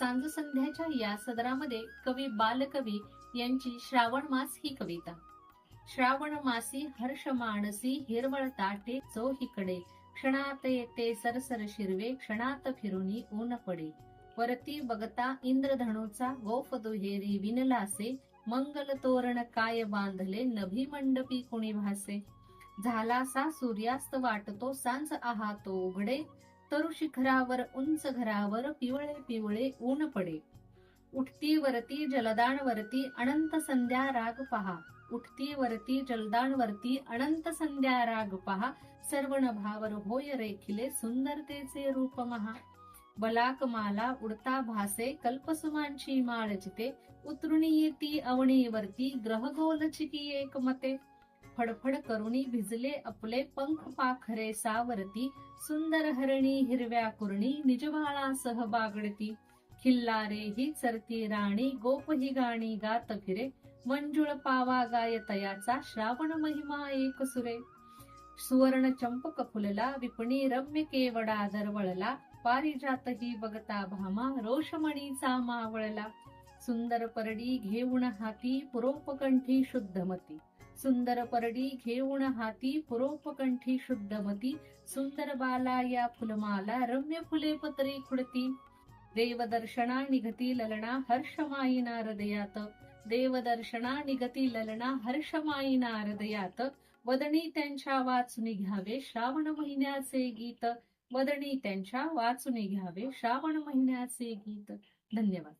सांजसंध्याच्या या सदरामध्ये कवी बालकवी यांची श्रावण मास ही कविता. श्रावण मासी हर्ष मानसी हिरवळ ताटे चो हिकडे. क्षणात येते सरसर शिरवे क्षणात फिरुनी ऊन पडे. वरती बघता इंद्रधनुचा गोफ दुहेरी विनलासे. मंगल तोरण काय बांधले नभी मंडपी कुणी भासे. झालासा सूर्यास्त वाटतो सांज आहातो उघडे. तरु शिखरावर उंच घरावर पिवळे पिवळे ऊन पडे. उठती वरती जलदान वरती अनंत संध्या राग पहा. उठती वरती जलदान वरती अनंत संध्या राग पहा. सर्व नभावर होय रेखिले सुंदरतेचे रूप महा. बलाक माला उडता भासे कल्पसुमांची माळ जिते. उतरुणी येती अवणीवरती ग्रहगोल चिकी एक मते. फडफड करुणी भिजले आपले पंख पाखरे सावरती. सुंदर हरणी हिरव्या कुरणी निजबाळासह बागडती. खिल्लारे ही चरती राणी गोप ही गाणी गात फिरे. मंजुळ पावा गाय तयाचा श्रावण महिमा एक सुरे. सुवर्ण चंपक फुलला विपणी रम्य केवडा दरवळला. पारिजात ही बघता भामा रोषमणीचा मावळला. सुंदर परडी घेऊन हाती पुरोपकंठी शुद्धमती. सुंदर परडी घेऊन हाती पुरोपकंठी शुद्धमती सुंदर बाला या फुलमाला रम्य फुले पत्री खुडती. देवदर्शना निघती ललना हर्षमायीना हृदयात देवदर्शना निघती ललना हर्षमायीना हृदयात वदनी त्यांच्या वाचून घ्यावे श्रावण महिन्याचे गीत. वदनी त्यांच्या वाचून घ्यावे श्रावण महिन्याचे गीत. धन्यवाद.